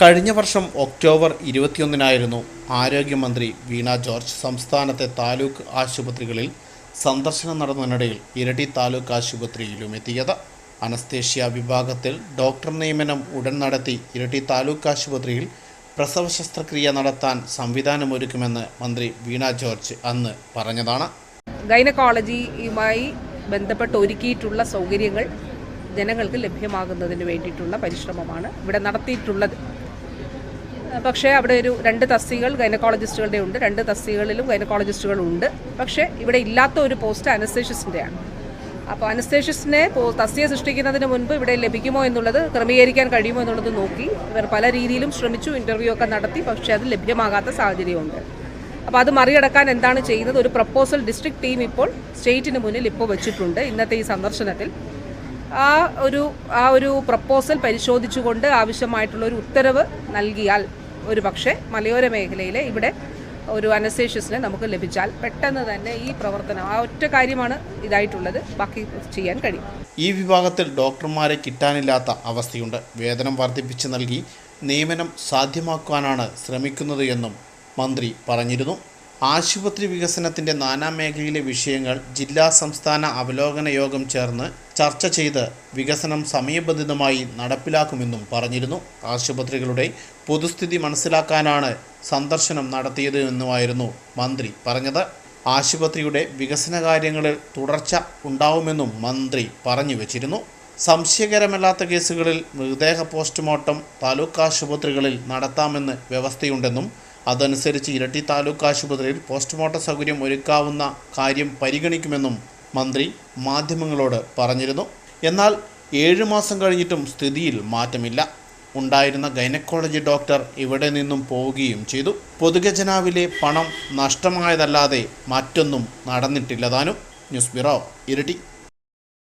കഴിഞ്ഞ വർഷം ഒക്ടോബർ ഇരുപത്തിയൊന്നിനായിരുന്നു ആരോഗ്യമന്ത്രി വീണ ജോർജ് സംസ്ഥാനത്തെ താലൂക്ക് ആശുപത്രികളിൽ സന്ദർശനം നടന്നതിനിടയിൽ ഇരട്ടി താലൂക്ക് ആശുപത്രിയിലും എത്തിയത്. അനസ്തേഷ്യ വിഭാഗത്തിൽ ഡോക്ടർ നിയമനം ഉടൻ നടത്തി ഇരട്ടി താലൂക്ക് ആശുപത്രിയിൽ പ്രസവ ശസ്ത്രക്രിയ നടത്താൻ സംവിധാനമൊരുക്കുമെന്ന് മന്ത്രി വീണ ജോർജ് അന്ന് പറഞ്ഞതാണ്. ഗൈനക്കോളജിയുമായി ബന്ധപ്പെട്ട് ഒരുക്കിയിട്ടുള്ള സൗകര്യങ്ങൾ ജനങ്ങൾക്ക് ലഭ്യമാകുന്നതിന് വേണ്ടിയിട്ടുള്ള പരിശ്രമമാണ് ഇവിടെ നടത്തിയിട്ടുള്ളത്. പക്ഷേ അവിടെ ഒരു രണ്ട് തസ്തികൾ ഗൈനക്കോളജിസ്റ്റുകളുടെ ഉണ്ട്. രണ്ട് തസ്തികളിലും ഗൈനക്കോളജിസ്റ്റുകളുണ്ട്. പക്ഷേ ഇവിടെ ഇല്ലാത്ത ഒരു പോസ്റ്റ് അനസ്തേഷ്യസിന്റെയാണ് അപ്പോൾ അനസ്തേഷ്യസിനെ തസ്തിക സൃഷ്ടിക്കുന്നതിന് മുൻപ് ഇവിടെ ലഭിക്കുമോ എന്നുള്ളത് ക്രമീകരിക്കാൻ കഴിയുമോ എന്നുള്ളത് നോക്കി ഇവർ പല രീതിയിലും ശ്രമിച്ചു ഇന്റർവ്യൂ ഒക്കെ നടത്തി പക്ഷേ അത് ലഭ്യമാകാത്ത സാഹചര്യമുണ്ട്. അപ്പോൾ അത് മറികടക്കാൻ എന്താണ് ചെയ്യുന്നത്? ഒരു പ്രപ്പോസൽ ഡിസ്ട്രിക്ട് ടീം ഇപ്പോൾ സ്റ്റേറ്റിന് മുന്നിൽ ഇപ്പോൾ വെച്ചിട്ടുണ്ട് ഇന്നത്തെ ഈ സന്ദർശനത്തിൽ. ആ ഒരു ആ ഒരു പ്രപ്പോസൽ പരിശോധിച്ചുകൊണ്ട് ആവശ്യമായിട്ടുള്ള ഒരു ഉത്തരവ് നൽകിയാൽ ഒരു പക്ഷേ മലയോര മേഖലയിലെ ഇവിടെ ഒരു അനസേഷ്യസിനെ നമുക്ക് ലഭിച്ചാൽ പെട്ടെന്ന് തന്നെ ഈ പ്രവർത്തനം ആ ഒറ്റ കാര്യമാണ് ഇതായിട്ടുള്ളത്. ബാക്കി ചെയ്യാൻ കഴിയും. ഈ വിഭാഗത്തിൽ ഡോക്ടർമാരെ കിട്ടാനില്ലാത്ത അവസ്ഥയുണ്ട്. വേതനം വർദ്ധിപ്പിച്ച് നൽകി നിയമനം സാധ്യമാക്കാനാണ് ശ്രമിക്കുന്നത് എന്നും മന്ത്രി പറഞ്ഞിരുന്നു. ആശുപത്രി വികസനത്തിന്റെ നാനാമേഖലയിലെ വിഷയങ്ങൾ ജില്ലാ സംസ്ഥാന അവലോകന യോഗം ചേർന്ന് ചർച്ച ചെയ്ത് വികസനം സമയബന്ധിതമായി നടപ്പിലാക്കുമെന്നും പറഞ്ഞിരുന്നു. ആശുപത്രികളുടെ പൊതുസ്ഥിതി മനസ്സിലാക്കാനാണ് സന്ദർശനം നടത്തിയത് എന്നുമായിരുന്നു മന്ത്രി പറഞ്ഞത്. ആശുപത്രിയുടെ വികസന കാര്യങ്ങളിൽ തുടർച്ച ഉണ്ടാവുമെന്നും മന്ത്രി പറഞ്ഞു വച്ചിരുന്നു. സംശയകരമല്ലാത്ത കേസുകളിൽ മൃതദേഹ പോസ്റ്റ്മോർട്ടം താലൂക്ക് ആശുപത്രികളിൽ നടത്താമെന്ന് വ്യവസ്ഥയുണ്ടെന്നും അതനുസരിച്ച് ഇരട്ടി താലൂക്ക് ആശുപത്രിയിൽ പോസ്റ്റ്മോർട്ടം സൗകര്യം ഒരുക്കാവുന്ന കാര്യം പരിഗണിക്കുമെന്നും മന്ത്രി മാധ്യമങ്ങളോട് പറഞ്ഞിരുന്നു. എന്നാൽ ഏഴ് മാസം കഴിഞ്ഞിട്ടും സ്ഥിതിയിൽ മാറ്റമില്ല. ഉണ്ടായിരുന്ന ഗൈനക്കോളജി ഡോക്ടർ ഇവിടെ നിന്നും പോവുകയും ചെയ്തു. പൊതുഖജനാവിലെ പണം നഷ്ടമായതല്ലാതെ മറ്റൊന്നും നടന്നിട്ടില്ല താനും. ന്യൂസ് ബ്യൂറോ ഇരട്ടി.